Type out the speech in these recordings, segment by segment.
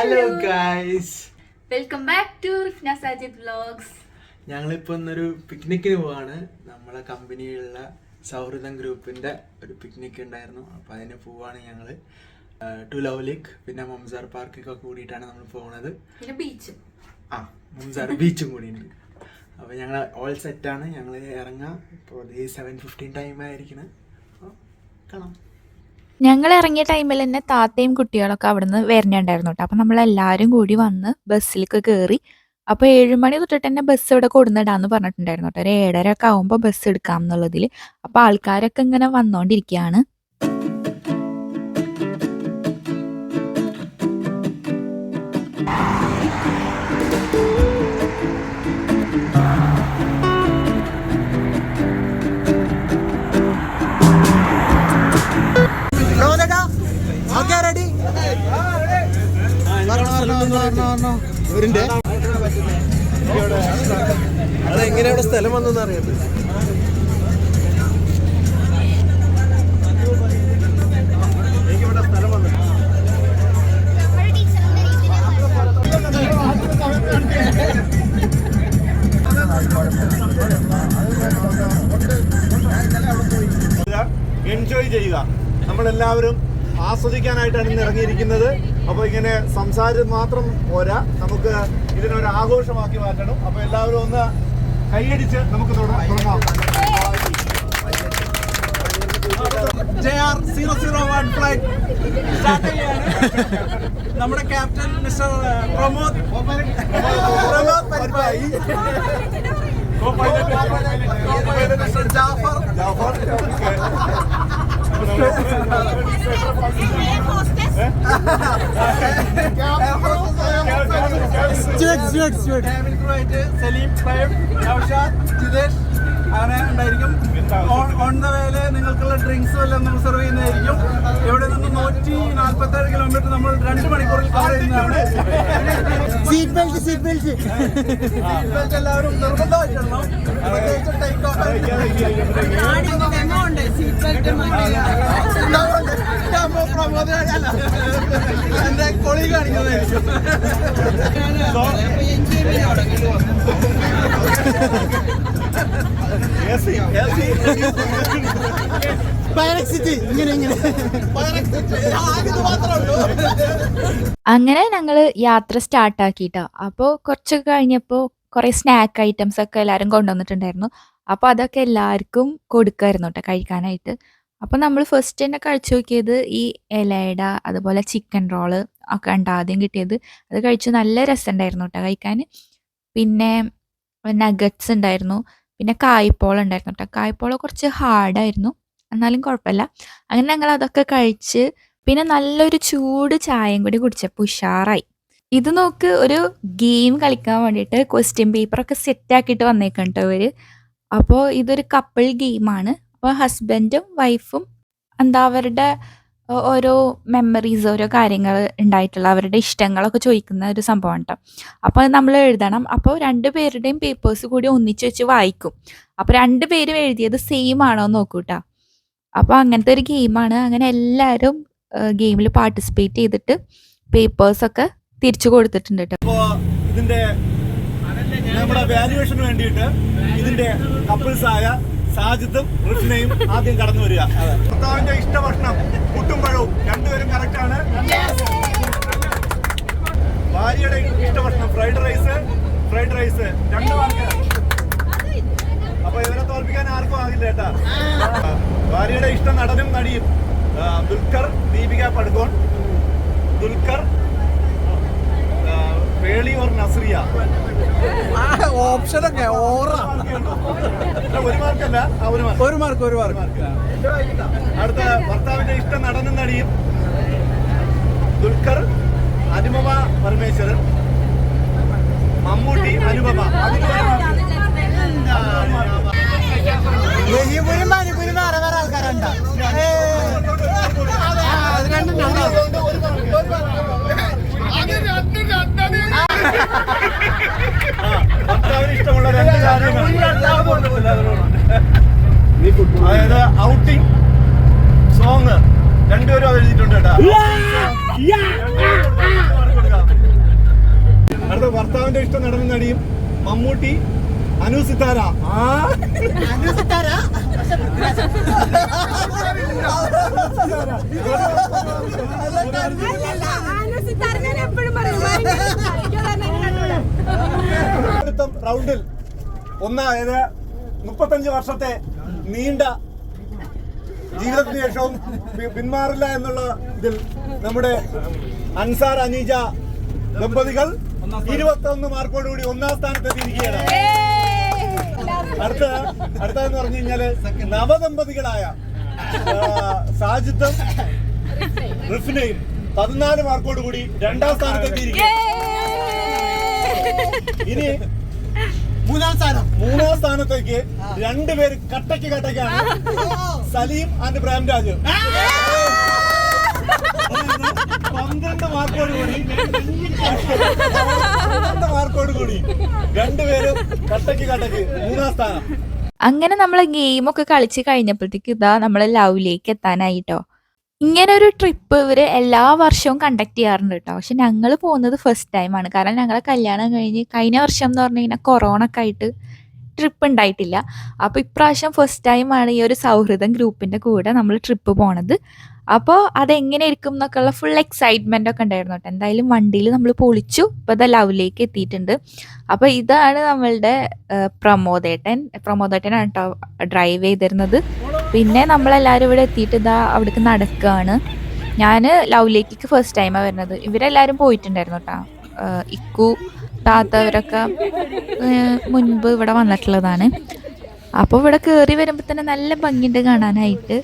Hello guys welcome back to Rifna Sajid vlogs ഞങ്ങളിപ്പോ ഇന്നൊരു പിക്നിക്കിന് പോവാണ്. നമ്മളെ കമ്പനിയിലുള്ള സൗഹൃദം ഗ്രൂപ്പിന്റെ ഒരു പിക്നിക് ഉണ്ടായിരുന്നു. അപ്പൊ അതിന് പോവാണ് ഞങ്ങൾ. ടു ലവ് ലേക്ക് പിന്നെ മംസാർ പാർക്കൊക്കെ കൂടിയിട്ടാണ് നമ്മൾ പോകുന്നത് പിന്നെ ബീച്ചും ആ മംസാർ ബീച്ചും കൂടി ഉണ്ട് അപ്പൊ ഞങ്ങൾ ഓൾ സെറ്റാണ് ഞങ്ങൾ ഇറങ്ങാം. ഇപ്പോൾ സെവൻ ഫിഫ്റ്റീൻ ടൈം ആയിരിക്കണം. അപ്പോൾ കാണാം. ഞങ്ങൾ ഇറങ്ങിയ ടൈമിൽ തന്നെ താത്തയും കുട്ടികളൊക്കെ അവിടുന്ന് വരുന്നുണ്ടായിരുന്നു കേട്ടോ അപ്പം നമ്മളെല്ലാവരും കൂടി വന്ന് ബസ്സിലേക്ക് കയറി അപ്പോൾ ഏഴ് മണി തൊട്ടിട്ട് തന്നെ ബസ് ഇവിടെ കൊടുന്നിടാന്ന് പറഞ്ഞിട്ടുണ്ടായിരുന്നു കേട്ടോ ഒരു ഏഴര ഒക്കെ ആകുമ്പോൾ ബസ് എടുക്കാം എന്നുള്ളതിൽ അപ്പോൾ ആൾക്കാരൊക്കെ ഇങ്ങനെ വന്നുകൊണ്ടിരിക്കുകയാണ് ഇവിടെ സ്ഥലം വന്നെന്ന് അറിയട്ടെ എൻജോയ് ചെയ്യുക. നമ്മളെല്ലാവരും ആസ്വദിക്കാനായിട്ടാണ് ഇന്ന് ഇറങ്ങിയിരിക്കുന്നത്. അപ്പോൾ ഇങ്ങനെ സംസാരം മാത്രം പോരാ. നമുക്ക് ഇതിനൊരു ആഘോഷമാക്കി മാറ്റണം. അപ്പോൾ എല്ലാവരും ഒന്ന് കൈയടിച്ച് നമുക്ക് തുട- തുടങ്ങാം. നമ്മുടെ captain mister Pramod. Pramod Jafar. Mister Jafar Jafar, cabin crew ആയിട്ട് സലീം പ്രേം നൗഷാദ് ജിതേഷ് അങ്ങനെ ഉണ്ടായിരിക്കും. ഓൺ ദ വേൽ നിങ്ങൾക്കുള്ള ഡ്രിങ്ക്സ് എല്ലാം നമ്മൾ സെർവ് ചെയ്യുന്നതായിരിക്കും. ഇവിടെ നിന്ന് നൂറ്റി നാൽപ്പത്തി ഏഴ് കിലോമീറ്റർ നമ്മൾ രണ്ട് മണിക്കൂറിൽ കവർ ചെയ്യുന്നതാണ്. Seat belt seat belt seat belt എല്ലാവരും നിർബന്ധമായിട്ടുണ്ടോ പ്രത്യേകിച്ച് ടേക്ക് ഓഫ് പ്രമോദ് എന്റെ കൊളി കാണിക്കുന്നതായിരിക്കും. അങ്ങനെ ഞങ്ങൾ യാത്ര സ്റ്റാർട്ടാക്കിട്ടോ അപ്പോൾ കുറച്ചൊക്കെ കഴിഞ്ഞപ്പോൾ കുറേ സ്നാക്ക് ഐറ്റംസ് ഒക്കെ എല്ലാരും കൊണ്ടുവന്നിട്ടുണ്ടായിരുന്നു. അപ്പോൾ അതൊക്കെ എല്ലാവർക്കും കൊടുക്കായിരുന്നു കേട്ടോ കഴിക്കാനായിട്ട്. അപ്പോൾ നമ്മൾ ഫസ്റ്റ് തന്നെ കഴിച്ചു നോക്കിയത് ഈ ഇലയുടെ അതുപോലെ ചിക്കൻ റോൾ ഒക്കെ ഉണ്ട് ആദ്യം കിട്ടിയത്. അത് കഴിച്ചു നല്ല രസമുണ്ടായിരുന്നു കേട്ടോ കഴിക്കാൻ പിന്നെ നഗറ്റ്സ് ഉണ്ടായിരുന്നു. പിന്നെ കായ്പോള ഉണ്ടായിരുന്നു കേട്ടോ കായ്പോള കുറച്ച് ഹാർഡായിരുന്നു എന്നാലും കുഴപ്പമില്ല. അങ്ങനെ ഞങ്ങൾ അതൊക്കെ കഴിച്ച് പിന്നെ നല്ലൊരു ചൂട് ചായയും കൂടി കുടിച്ചപ്പോൾ ഉഷാറായി. ഇത് നോക്ക് ഒരു ഗെയിം കളിക്കാൻ വേണ്ടിയിട്ട് ക്വസ്റ്റ്യൻ പേപ്പറൊക്കെ സെറ്റ് ആക്കിയിട്ട് വന്നേക്കാം കേട്ടോ ഇവർ. അപ്പോൾ ഇതൊരു കപ്പിൾ ഗെയിമാണ് അപ്പോൾ ഹസ്ബൻഡും വൈഫും എന്താ അവരുടെ ഓരോ മെമ്മറീസ് ഓരോ കാര്യങ്ങൾ ഉണ്ടായിട്ടുള്ള അവരുടെ ഇഷ്ടങ്ങളൊക്കെ ചോദിക്കുന്ന ഒരു സംഭവം കേട്ടോ അപ്പോൾ നമ്മൾ എഴുതണം. അപ്പോൾ രണ്ട് പേരുടെയും പേപ്പേഴ്സ് കൂടി ഒന്നിച്ച് വെച്ച് വായിക്കും. അപ്പോൾ രണ്ട് പേരും എഴുതിയത് സെയിം ആണോ എന്ന് നോക്കൂ കേട്ടോ അപ്പോൾ അങ്ങനത്തെ ഒരു ഗെയിമാണ് അങ്ങനെ എല്ലാവരും ഗെയിമിൽ പാർട്ടിസിപ്പേറ്റ് ചെയ്തിട്ട് പേപ്പേഴ്സൊക്കെ തിരിച്ചു കൊടുത്തിട്ടുണ്ട് കേട്ടോ ഇതിന്റെ നമ്മുടെ വാല്യുവേഷന് വേണ്ടിയിട്ട് ഇതിന്റെ കപ്പിൾസ് ആയ സാജിദും കൃഷ്ണയും ആദ്യം കടന്നു വരിക. ഭർത്താവിന്റെ ഇഷ്ട ഭക്ഷണം പുട്ടും പഴവും രണ്ടുപേരും കറക്റ്റ് ആണ്. ഭാര്യയുടെ ഇഷ്ട ഭക്ഷണം ഫ്രൈഡ് റൈസ് ഫ്രൈഡ് റൈസ് രണ്ടു മാർക്ക്. അപ്പൊ ഇവരെ തോൽപ്പിക്കാൻ ആർക്കും ആകില്ല കേട്ടാ ഭാര്യയുടെ ഇഷ്ട നടനും നടിയും. ദുൽഖർ ദീപിക പടുക്കോൺ. ദുൽഖർ പേളി ഓർ നസ്രിയ ഓപ്ഷനൊക്കെ ഓറ. അല്ല, ഒരു മാർക്കല്ല ഒരു മാർക്ക് ഒരു മാർക്ക് അടുത്ത ഭർത്താവിന്റെ ഇഷ്ട നടനും നടിയും. ദുൽഖർ അനുപമ പരമേശ്വരൻ. മമ്മൂട്ടി അനുപമ. അതിന് ആൾക്കാരുണ്ടോ. അത് ആ, ഭർത്താവിന് ഇഷ്ടമുള്ള രണ്ട് കാര്യങ്ങൾ അതായത് ഔട്ടിംഗ് സോങ് രണ്ടുപേരും അത് എഴുതിയിട്ടുണ്ട് അടുത്ത ഭർത്താവിന്റെ ഇഷ്ടം ഇഷ്ട നടനും നടിയും മമ്മൂട്ടി അനു സിത്താര. ആ. അടുത്ത റൗണ്ടിൽ ഒന്നായത് മുപ്പത്തഞ്ച് വർഷത്തെ നീണ്ട ജീവിതത്തിന് ശേഷവും പിന്മാറില്ല എന്നുള്ള ഇതിൽ നമ്മുടെ അൻസാർ അനീജ ദമ്പതികൾ ഇരുപത്തി ഒന്ന് മാർക്കോടുകൂടി ഒന്നാം സ്ഥാനത്ത് എത്തിയിരിക്കുകയാണ് അടുത്ത അടുത്തതെന്ന് പറഞ്ഞു കഴിഞ്ഞാൽ നവദമ്പതികളായ സാജിത്തും റിഫിനയും പതിനാല് മാർക്കോട് കൂടി രണ്ടാം സ്ഥാനത്ത് എത്തിയിരിക്കുക ഇനി മൂന്നാം സ്ഥാനം. മൂന്നാം സ്ഥാനത്തേക്ക് രണ്ടുപേര് കട്ടയ്ക്ക് കട്ടയ്ക്കാണ്. സലീം ആൻഡ് പ്രേംരാജ്. പന്ത്രണ്ട് മാർക്കോട് കൂടി. പന്ത്രണ്ട് മാർക്കോട് കൂടി. രണ്ടുപേരും കട്ടയ്ക്ക് കട്ടയ്ക്ക് മൂന്നാം സ്ഥാനം. അങ്ങനെ നമ്മൾ ഗെയിമൊക്കെ കളിച്ച് കഴിഞ്ഞപ്പോഴത്തേക്ക് ഇതാ നമ്മൾ ലവിലേക്ക് എത്താനായിട്ടോ ഇങ്ങനെ ഒരു ട്രിപ്പ് ഇവർ എല്ലാ വർഷവും കണ്ടക്ട് ചെയ്യാറുണ്ട് കേട്ടോ പക്ഷെ ഞങ്ങൾ പോകുന്നത് ഫസ്റ്റ് ടൈമാണ് കാരണം ഞങ്ങളെ കല്യാണം കഴിഞ്ഞ് കഴിഞ്ഞ വർഷം എന്ന് പറഞ്ഞു കഴിഞ്ഞാൽ കൊറോണ ഒക്കെ ആയിട്ട് ട്രിപ്പ് ഉണ്ടായിട്ടില്ല അപ്പോൾ ഇപ്രാവശ്യം ഫസ്റ്റ് ടൈമാണ് ഈ ഒരു സൗഹൃദം ഗ്രൂപ്പിന്റെ കൂടെ നമ്മൾ ട്രിപ്പ് പോണത്. അപ്പോൾ അതെങ്ങനെ ഇരിക്കും എന്നൊക്കെയുള്ള ഫുൾ എക്സൈറ്റ്മെന്റ് ഒക്കെ ഉണ്ടായിരുന്നു കേട്ടോ എന്തായാലും വണ്ടിയിൽ നമ്മൾ പൊളിച്ചു. ഇപ്പോൾ ഇതാ ലവിലേക്ക് എത്തിയിട്ടുണ്ട്. അപ്പോൾ ഇതാണ് നമ്മളുടെ പ്രമോദേട്ടൻ. പ്രമോദേട്ടനാണ് കേട്ടോ ഡ്രൈവ് ചെയ്തിരുന്നത്. പിന്നെ നമ്മളെല്ലാവരും ഇവിടെ എത്തിയിട്ട് ഇതാ അവിടേക്ക് നടക്കുകയാണ് ഞാൻ ലവിലേക്കിക്ക് ഫസ്റ്റ് ടൈമാണ് വരുന്നത്. ഇവരെല്ലാവരും പോയിട്ടുണ്ടായിരുന്നു കേട്ടോ ഇക്കു താത്തവരൊക്കെ മുൻപ് ഇവിടെ വന്നിട്ടുള്ളതാണ്. അപ്പോൾ ഇവിടെ കയറി വരുമ്പോൾ തന്നെ നല്ല ഭംഗിയുണ്ട് കാണാനായിട്ട്.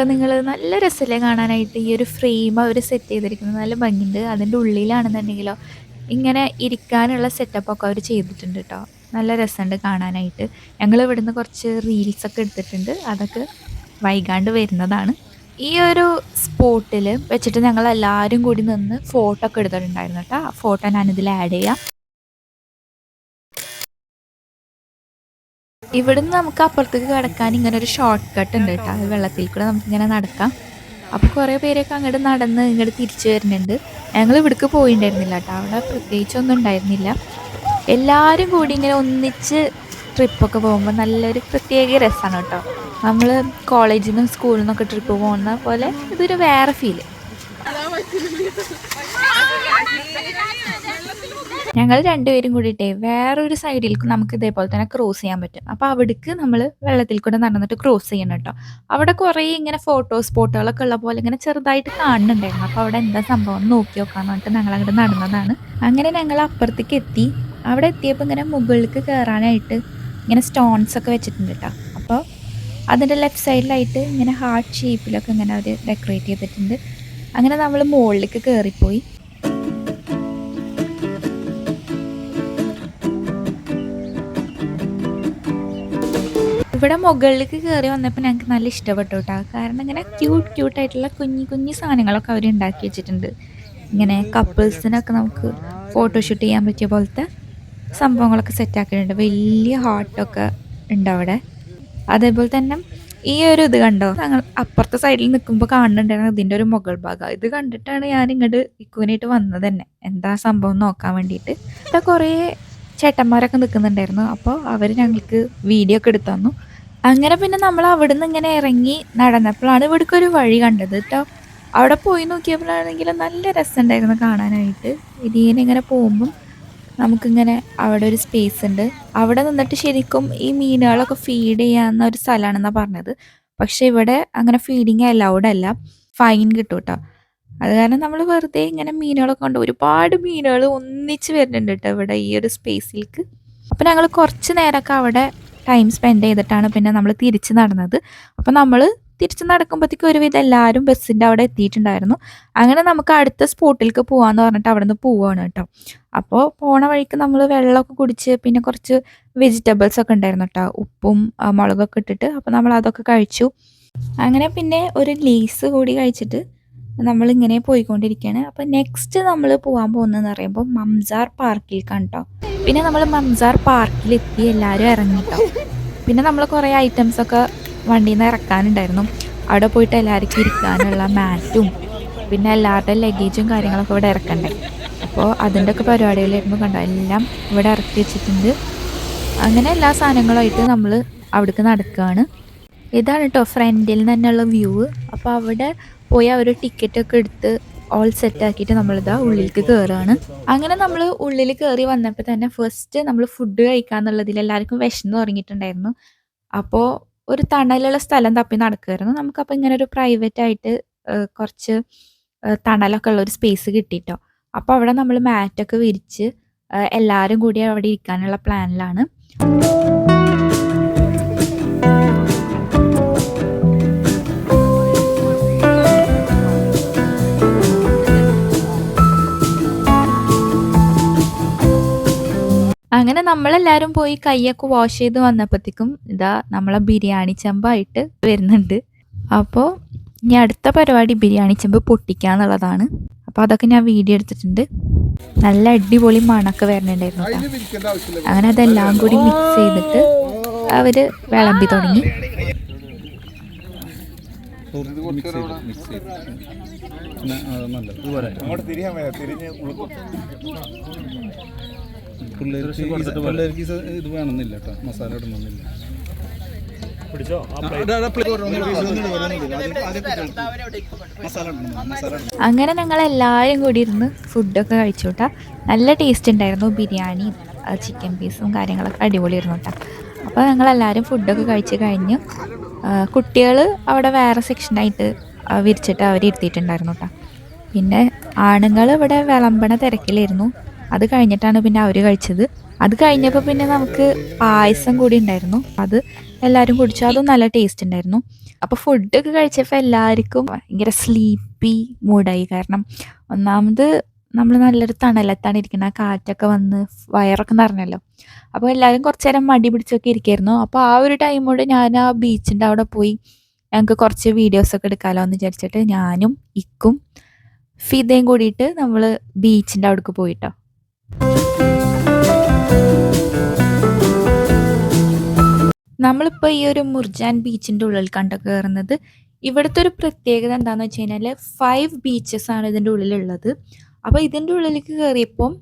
കണ്ടോ നിങ്ങൾ നല്ല രസമല്ലേ കാണാനായിട്ട്? ഈ ഒരു ഫ്രെയിം അവർ സെറ്റ് ചെയ്തിരിക്കുന്നത് നല്ല ഭംഗിയുണ്ട്. അതിന്റെ ഉള്ളിലാണെന്നുണ്ടെങ്കിലോ ഇങ്ങനെ ഇരിക്കാനുള്ള സെറ്റപ്പൊക്കെ അവർ ചെയ്തിട്ടുണ്ട് കേട്ടോ. നല്ല രസമുണ്ട് കാണാനായിട്ട്. ഞങ്ങൾ ഇവിടുന്ന് കുറച്ച് റീൽസൊക്കെ എടുത്തിട്ടുണ്ട്. അതൊക്കെ വൈകാണ്ട് വരുന്നതാണ്. ഈ ഒരു സ്പോട്ടിൽ വെച്ചിട്ട് ഞങ്ങൾ എല്ലാവരും കൂടി നിന്ന് ഫോട്ടോ ഒക്കെ എടുത്തിട്ടുണ്ടായിരുന്നു കേട്ടോ. ആ ഫോട്ടോ ഞാനിതിൽ ആഡ് ചെയ്യാം. ഇവിടുന്ന് നമുക്ക് അപ്പുറത്തേക്ക് കിടക്കാൻ ഇങ്ങനെ ഒരു ഷോർട്ട് കട്ട് ഉണ്ട് കേട്ടോ. വെള്ളത്തിൽ കൂടെ നമുക്ക് ഇങ്ങനെ നടക്കാം. അപ്പോൾ കുറേ പേരൊക്കെ അങ്ങോട്ട് നടന്ന് ഇങ്ങോട്ട് തിരിച്ചു വരുന്നുണ്ട്. ഞങ്ങൾ ഇവിടേക്ക് പോയിണ്ടായിരുന്നില്ല കേട്ടോ. അവിടെ പ്രത്യേകിച്ചൊന്നും ഉണ്ടായിരുന്നില്ല. എല്ലാവരും കൂടി ഇങ്ങനെ ഒന്നിച്ച് ട്രിപ്പൊക്കെ പോകുമ്പോൾ നല്ലൊരു പ്രത്യേക രസമാണ് കേട്ടോ. നമ്മൾ കോളേജിൽ നിന്നും സ്കൂളിൽ നിന്നൊക്കെ ട്രിപ്പ് പോകുന്ന പോലെ ഇതൊരു വേറെ ഫീൽ ഞങ്ങൾ രണ്ടുപേരും കൂടിയിട്ടേ വേറൊരു സൈഡിലേക്ക് നമുക്ക് ഇതേപോലെ തന്നെ ക്രോസ് ചെയ്യാൻ പറ്റും. അപ്പോൾ അവിടേക്ക് നമ്മൾ വെള്ളത്തിൽ കൂടെ നടന്നിട്ട് ക്രോസ് ചെയ്യണം കേട്ടോ അവിടെ കുറേ ഇങ്ങനെ ഫോട്ടോ സ്പോട്ടുകളൊക്കെ ഉള്ള പോലെ ഇങ്ങനെ ചെറുതായിട്ട് കാണുന്നുണ്ടായിരുന്നു. അപ്പോൾ അവിടെ എന്താ സംഭവം നോക്കി നോക്കാന്ന് പറഞ്ഞിട്ട് ഞങ്ങൾ അങ്ങോട്ട് നടന്നതാണ്. അങ്ങനെ ഞങ്ങൾ അപ്പുറത്തേക്ക് എത്തി. അവിടെ എത്തിയപ്പോൾ ഇങ്ങനെ മുകളിലേക്ക് കയറാനായിട്ട് ഇങ്ങനെ സ്റ്റോൺസ് ഒക്കെ വെച്ചിട്ടുണ്ട് കേട്ടോ അപ്പോൾ അതിന്റെ ലെഫ്റ്റ് സൈഡിലായിട്ട് ഇങ്ങനെ ഹാർട്ട് ഷേപ്പിലൊക്കെ ഇങ്ങനെ അവർ ഡെക്കറേറ്റ് ചെയ്തിട്ടുണ്ട്. അങ്ങനെ നമ്മൾ മുകളിലേക്ക് കയറിപ്പോയി ഇവിടെ മുകളിലേക്ക് കയറി വന്നപ്പോൾ ഞങ്ങൾക്ക് നല്ല ഇഷ്ടപ്പെട്ടു കേട്ടോ കാരണം ഇങ്ങനെ ക്യൂട്ട് ക്യൂട്ടായിട്ടുള്ള കുഞ്ഞു കുഞ്ഞു സാധനങ്ങളൊക്കെ അവർ ഉണ്ടാക്കി വെച്ചിട്ടുണ്ട്. ഇങ്ങനെ കപ്പിൾസിനൊക്കെ നമുക്ക് ഫോട്ടോഷൂട്ട് ചെയ്യാൻ പറ്റിയ പോലത്തെ സംഭവങ്ങളൊക്കെ സെറ്റാക്കിയിട്ടുണ്ട് വലിയ ഹാർട്ടൊക്കെ ഉണ്ട് അവിടെ. അതേപോലെ തന്നെ ഈ ഒരു ഇത് കണ്ടോ? ഞങ്ങൾ അപ്പുറത്തെ സൈഡിൽ നിൽക്കുമ്പോൾ കാണുന്നുണ്ടായിരുന്നു ഇതിന്റെ ഒരു മുകൾ ഭാഗം. ഇത് കണ്ടിട്ടാണ് ഞാൻ ഇങ്ങോട്ട് ഇക്കുവിനായിട്ട് വന്നത് തന്നെ. എന്താ സംഭവം നോക്കാൻ വേണ്ടിയിട്ട്. ഇവിടെ കുറേ ചേട്ടന്മാരൊക്കെ നിൽക്കുന്നുണ്ടായിരുന്നു അപ്പോൾ അവർ ഞങ്ങൾക്ക് വീഡിയോ ഒക്കെ എടുത്തു തന്നു. അങ്ങനെ പിന്നെ നമ്മൾ അവിടെ നിന്ന് ഇങ്ങനെ ഇറങ്ങി നടന്നപ്പോഴാണ് ഇവിടേക്ക് ഒരു വഴി കണ്ടത് കേട്ടോ അവിടെ പോയി നോക്കിയപ്പോഴാണെങ്കിൽ നല്ല രസമുണ്ടായിരുന്നു കാണാനായിട്ട്. ഇതിങ്ങനെ ഇങ്ങനെ പോകുമ്പം നമുക്കിങ്ങനെ അവിടെ ഒരു സ്പേസ് ഉണ്ട്. അവിടെ നിന്നിട്ട് ശരിക്കും ഈ മീനുകളൊക്കെ ഫീഡ് ചെയ്യാവുന്ന ഒരു സ്ഥലമാണെന്നാണ് പറഞ്ഞത്. പക്ഷെ ഇവിടെ അങ്ങനെ ഫീഡിങ് അലൗഡ് അല്ല. ഫൈൻ കിട്ടും കേട്ടോ അത് കാരണം നമ്മൾ വെറുതെ ഇങ്ങനെ മീനുകളൊക്കെ കൊണ്ട് ഒരുപാട് മീനുകൾ ഒന്നിച്ച് വരുന്നുണ്ട് കേട്ടോ ഇവിടെ ഈ ഒരു സ്പേസിലേക്ക് അപ്പം ഞങ്ങൾ കുറച്ച് നേരമൊക്കെ അവിടെ ടൈം സ്പെൻഡ് ചെയ്തിട്ടാണ് പിന്നെ നമ്മൾ തിരിച്ച് നടന്നത്. അപ്പം നമ്മൾ തിരിച്ച് നടക്കുമ്പോഴത്തേക്കും ഒരുവിധം എല്ലാവരും ബസ്സിന്റെ അവിടെ എത്തിയിട്ടുണ്ടായിരുന്നു. അങ്ങനെ നമുക്ക് അടുത്ത സ്പോട്ടിലേക്ക് പോകാമെന്ന് പറഞ്ഞിട്ട് അവിടെ നിന്ന് പോവുകയാണ് കേട്ടോ. അപ്പോൾ പോണ വഴിക്ക് നമ്മൾ വെള്ളമൊക്കെ കുടിച്ച് പിന്നെ കുറച്ച് വെജിറ്റബിൾസ് ഒക്കെ ഉണ്ടായിരുന്നു കേട്ടോ. ഉപ്പും മുളകൊക്കെ ഇട്ടിട്ട്. അപ്പോൾ നമ്മൾ അതൊക്കെ കഴിച്ചു. അങ്ങനെ പിന്നെ ഒരു ലേസ് കൂടി കഴിച്ചിട്ട് നമ്മളിങ്ങനെ പോയിക്കൊണ്ടിരിക്കുകയാണ് അപ്പോൾ നെക്സ്റ്റ് നമ്മൾ പോകാൻ പോകുന്നതെന്ന് പറയുമ്പോൾ മംസാർ പാർക്കിൽ കണ്ടോ പിന്നെ നമ്മൾ മംസാർ പാർക്കിലെത്തി എല്ലാവരും ഇറങ്ങിട്ടോ. പിന്നെ നമ്മൾ കുറേ ഐറ്റംസ് ഒക്കെ വണ്ടിയിൽ നിന്ന് ഇറക്കാനുണ്ടായിരുന്നു. അവിടെ പോയിട്ട് എല്ലാവർക്കും ഇരിക്കാനുള്ള മാറ്റും പിന്നെ എല്ലാവരുടെ ലഗേജും കാര്യങ്ങളൊക്കെ ഇവിടെ ഇറക്കണ്ടേ. അപ്പോൾ അതിന്റെ ഒക്കെ പരിപാടികളായിരുന്നു കണ്ടോ. എല്ലാം ഇവിടെ ഇറക്കി വെച്ചിട്ടുണ്ട്. അങ്ങനെ എല്ലാ സാധനങ്ങളുമായിട്ട് നമ്മൾ അവിടേക്ക് നടക്കുകയാണ് ഇതാണ് കേട്ടോ ഫ്രണ്ടിൽ തന്നെയുള്ള വ്യൂ അപ്പോൾ അവിടെ പോയി അവർ ടിക്കറ്റ് ഒക്കെ എടുത്ത് ഓൾ സെറ്റ് ആക്കിയിട്ട് നമ്മളിതാ ഉള്ളിലേക്ക് കയറുകയാണ് അങ്ങനെ നമ്മൾ ഉള്ളിൽ കയറി വന്നപ്പോൾ തന്നെ ഫസ്റ്റ് നമ്മൾ ഫുഡ് കഴിക്കാന്നുള്ളതിൽ എല്ലാവർക്കും വിശന്ന് തുടങ്ങിയിട്ടുണ്ടായിരുന്നു അപ്പോൾ ഒരു തണലുള്ള സ്ഥലം തപ്പി നടക്കുമായിരുന്നു നമുക്കപ്പോൾ ഇങ്ങനെ ഒരു പ്രൈവറ്റ് ആയിട്ട് കുറച്ച് തണലൊക്കെ ഉള്ള ഒരു സ്പേസ് കിട്ടിയിട്ടോ അപ്പോൾ അവിടെ നമ്മൾ മാറ്റൊക്കെ വിരിച്ച് എല്ലാവരും കൂടി അവിടെ ഇരിക്കാനുള്ള പ്ലാനിലാണ് അങ്ങനെ നമ്മളെല്ലാരും പോയി കൈയൊക്കെ വാഷ് ചെയ്ത് വന്നപ്പോഴത്തേക്കും ഇതാ നമ്മളെ ബിരിയാണി ചെമ്പായിട്ട് വരുന്നുണ്ട്. അപ്പോൾ ഇനി അടുത്ത പരിപാടി ബിരിയാണി ചെമ്പ് പൊട്ടിക്കുക എന്നുള്ളതാണ്. അപ്പോൾ അതൊക്കെ ഞാൻ വീഡിയോ എടുത്തിട്ടുണ്ട്. നല്ല അടിപൊളി മണക്ക് വരണുണ്ടായിരുന്നു അങ്ങനെ അതെല്ലാം കൂടി മിക്സ് ചെയ്തിട്ട് അവർ വിളമ്പി തുടങ്ങി. തിരിയാൻ തിരിഞ്ഞ് പിള്ളേർക്ക് ഇത് വേണമെന്നില്ല കേട്ടോ. മസാല ഇടണമെന്നില്ല ഇടണം. അങ്ങനെ ഞങ്ങൾ എല്ലാവരും കൂടി ഇരുന്ന് ഫുഡൊക്കെ കഴിച്ചു കേട്ടോ നല്ല ടേസ്റ്റ് ഉണ്ടായിരുന്നു. ബിരിയാണിയും ചിക്കൻ പീസും കാര്യങ്ങളൊക്കെ അടിപൊളിയായിരുന്നു കേട്ടോ. അപ്പോൾ ഞങ്ങളെല്ലാവരും ഫുഡൊക്കെ കഴിച്ച് കഴിഞ്ഞ് കുട്ടികൾ അവിടെ വേറെ സെക്ഷനായിട്ട് വിരിച്ചിട്ട് അവർ ഇരുത്തിയിട്ടുണ്ടായിരുന്നു കേട്ടോ. പിന്നെ ആണുങ്ങൾ ഇവിടെ വിളമ്പണ തിരക്കിലായിരുന്നു. അത് കഴിഞ്ഞിട്ടാണ് പിന്നെ അവർ കഴിച്ചത്. അത് കഴിഞ്ഞപ്പോൾ പിന്നെ നമുക്ക് പായസം കൂടി ഉണ്ടായിരുന്നു. അത് എല്ലാവരും കുടിച്ചു. അതും നല്ല ടേസ്റ്റ് ഉണ്ടായിരുന്നു. അപ്പോൾ ഫുഡൊക്കെ കഴിച്ചപ്പോൾ എല്ലാവർക്കും ഭയങ്കര സ്ലീപ്പി മൂഡായി കാരണം ഒന്നാമത് നമ്മൾ നല്ലൊരു തണലത്താണ് ഇരിക്കുന്നത് ആ കാറ്റൊക്കെ വന്ന് വയറൊക്കെ നിറഞ്ഞല്ലോ. അപ്പോൾ എല്ലാവരും കുറച്ച് നേരം മടി പിടിച്ചൊക്കെ ഇരിക്കായിരുന്നു. അപ്പോൾ ആ ഒരു ടൈം കൊണ്ട് ഞാൻ ആ ബീച്ചിന്റെ അവിടെ പോയി ഞങ്ങൾക്ക് കുറച്ച് വീഡിയോസൊക്കെ എടുക്കാമല്ലോ എന്ന് വിചാരിച്ചിട്ട് ഞാനും ഇക്കും ഫിദയും കൂടിയിട്ട് നമ്മൾ ബീച്ചിന്റെ അവിടേക്ക് പോയിട്ടോ. നമ്മളിപ്പോൾ ഈ ഒരു മുർജാൻ ബീച്ചിന്റെ ഉള്ളിൽ കണ്ട കയറുന്നത് ഇവിടുത്തെ ഒരു പ്രത്യേകത എന്താണെന്ന് വെച്ച് കഴിഞ്ഞാൽ ഫൈവ് ബീച്ചസ് ആണ് ഇതിന്റെ ഉള്ളിലുള്ളത്. അപ്പോൾ ഇതിന്റെ ഉള്ളിലേക്ക് കയറിയപ്പം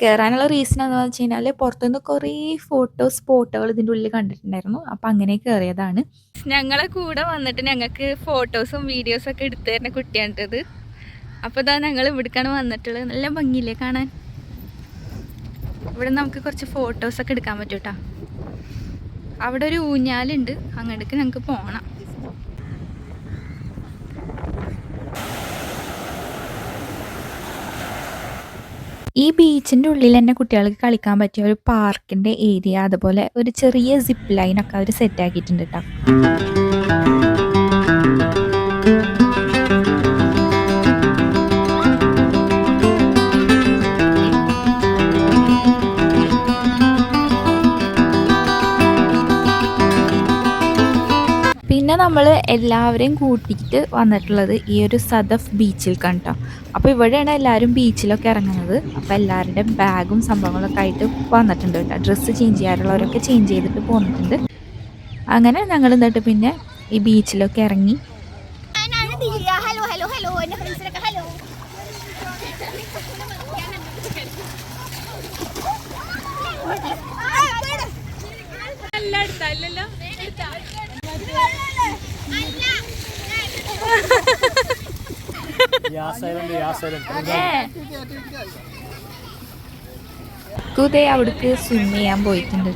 കയറാനുള്ള റീസൺ എന്താണെന്ന് വെച്ച് കഴിഞ്ഞാൽ പുറത്തുനിന്ന് കുറേ ഫോട്ടോ സ്പോട്ടുകൾ ഇതിന്റെ ഉള്ളിൽ കണ്ടിട്ടുണ്ടായിരുന്നു. അപ്പം അങ്ങനെ കയറിയതാണ് ഞങ്ങളെ കൂടെ വന്നിട്ട് ഞങ്ങൾക്ക് ഫോട്ടോസും വീഡിയോസും ഒക്കെ എടുത്തു തരുന്ന കുട്ടിയാണിട്ടത് അപ്പോൾ ഇതാ ഞങ്ങൾ ഇവിടേക്കാണ് വന്നിട്ടുള്ളത്. നല്ല ഭംഗിയില്ലേ കാണാൻ? ഇവിടെ നമുക്ക് കുറച്ച് ഫോട്ടോസൊക്കെ എടുക്കാൻ പറ്റും കേട്ടോ അവിടെ ഒരു ഊഞ്ഞാലുണ്ട്. അങ്ങോട്ടേക്ക് ഞങ്ങൾക്ക് പോകണം ഈ ബീച്ചിന്റെ ഉള്ളിൽ തന്നെ കുട്ടികൾക്ക് കളിക്കാൻ പറ്റിയ ഒരു പാർക്കിന്റെ ഏരിയ അതുപോലെ ഒരു ചെറിയ സിപ്പ് ലൈനൊക്കെ അവർ സെറ്റ് ആക്കിയിട്ടുണ്ട് കേട്ടോ നമ്മൾ എല്ലാവരെയും കൂട്ടിയിട്ട് വന്നിട്ടുള്ളത് ഈ ഒരു സദഫ് ബീച്ചിൽ കണ്ടോ അപ്പോൾ ഇവിടെയാണ് എല്ലാവരും ബീച്ചിലൊക്കെ ഇറങ്ങുന്നത് അപ്പോൾ എല്ലാവരുടെയും ബാഗും സംഭവങ്ങളൊക്കെ ആയിട്ട് വന്നിട്ടുണ്ട് കേട്ടോ ഡ്രസ്സ് ചേഞ്ച് ചെയ്യാറുള്ളവരൊക്കെ ചേഞ്ച് ചെയ്തിട്ട് പോന്നിട്ടുണ്ട് അങ്ങനെ ഞങ്ങൾ എന്നിട്ട് പിന്നെ ഈ ബീച്ചിലൊക്കെ ഇറങ്ങി hello hello hello hello hello. Hello. കുതേ അവിടേക്ക് സ്വിം ചെയ്യാൻ പോയിട്ടുണ്ട്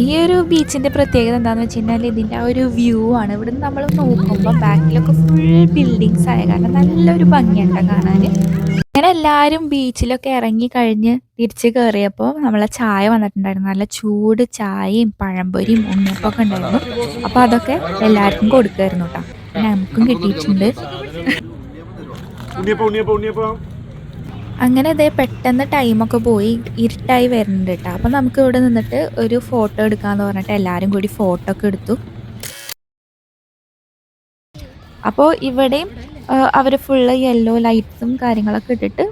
ഈ ഒരു ബീച്ചിന്റെ പ്രത്യേകത എന്താണെന്ന് വെച്ച് കഴിഞ്ഞാൽ ഇതിന്റെ ആ ഒരു വ്യൂ ആണ്. ഇവിടെ നമ്മൾ നോക്കുമ്പോൾ ബാക്കിലൊക്കെ ഫുൾ ബിൽഡിങ്സ് ആയ കാരണം നല്ലൊരു ഭംഗിയുണ്ട് കാണാൻ എല്ലാവരും ബീച്ചിലൊക്കെ ഇറങ്ങി കഴിഞ്ഞ് തിരിച്ച് കയറിയപ്പോൾ നമ്മളെ ചായ വന്നിട്ടുണ്ടായിരുന്നു. നല്ല ചൂട് ചായയും പഴംപൊരിയും ഉണ്ണിയപ്പൊക്കെ ഉണ്ടായിരുന്നു. അപ്പോൾ അതൊക്കെ എല്ലാവർക്കും കൊടുക്കുമായിരുന്നു കേട്ടോ. പിന്നെ നമുക്കും കിട്ടിയിട്ടുണ്ട്. അങ്ങനെ ഇതേ പെട്ടെന്ന് ടൈമൊക്കെ പോയി. ഇരുട്ടായി വരുന്നുണ്ട് കേട്ടോ. അപ്പം നമുക്ക് ഇവിടെ നിന്നിട്ട് ഒരു ഫോട്ടോ എടുക്കാന്ന് പറഞ്ഞിട്ട് എല്ലാവരും കൂടി ഫോട്ടോ ഒക്കെ എടുത്തു. അപ്പോൾ ഇവിടെയും അവർ ഫുള്ള് യെല്ലോ ലൈറ്റ്സും കാര്യങ്ങളൊക്കെ ഇട്ടിട്ട്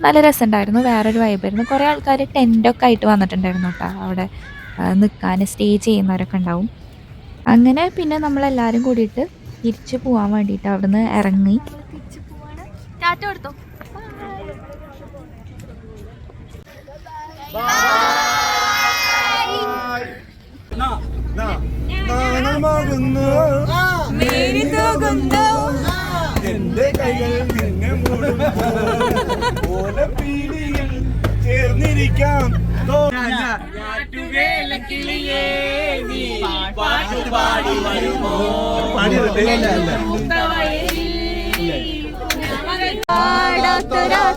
നല്ല രസമുണ്ടായിരുന്നു വേറൊരു വൈബായിരുന്നു കുറേ ആൾക്കാർ ടെന്റൊക്കെ ആയിട്ട് വന്നിട്ടുണ്ടായിരുന്നു കേട്ടോ അവിടെ നിൽക്കാൻ സ്റ്റേ ചെയ്യുന്നവരൊക്കെ ഉണ്ടാവും അങ്ങനെ പിന്നെ നമ്മളെല്ലാവരും കൂടിയിട്ട് തിരിച്ചു പോകാൻ വേണ്ടിയിട്ട് അവിടുന്ന് ഇറങ്ങി ടാറ്റ മേരി നാണമാകുന്നു എന്റെ കൈകൾ നിന്നെ ഓലപ്പീലിയിൽ ചേർന്നിരിക്കാം.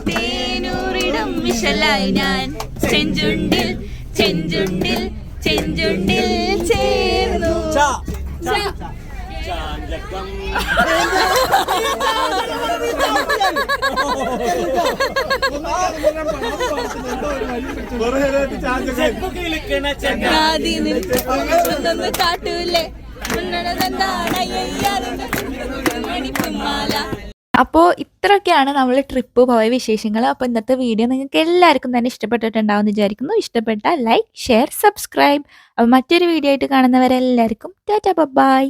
തേനൂറിടം വിശലായി ഞാൻ. ചെഞ്ചുണ്ടിൽ ചെഞ്ചുണ്ടിൽ ചെഞ്ചുണ്ടിൽ ചേർന്നു. കാട്ടൂലേ അപ്പോൾ ഇത്രയൊക്കെയാണ് നമ്മൾ ട്രിപ്പ് പോയ വിശേഷങ്ങൾ അപ്പോൾ ഇന്നത്തെ വീഡിയോ നിങ്ങൾക്ക് എല്ലാവർക്കും തന്നെ ഇഷ്ടപ്പെട്ടിട്ടുണ്ടാവും എന്ന് വിചാരിക്കുന്നു. ഇഷ്ടപ്പെട്ട ലൈക്ക് ഷെയർ സബ്സ്ക്രൈബ്. അപ്പോൾ മറ്റൊരു വീഡിയോ ആയിട്ട് കാണുന്നവരെല്ലാവർക്കും ടാറ്റാ ബൈ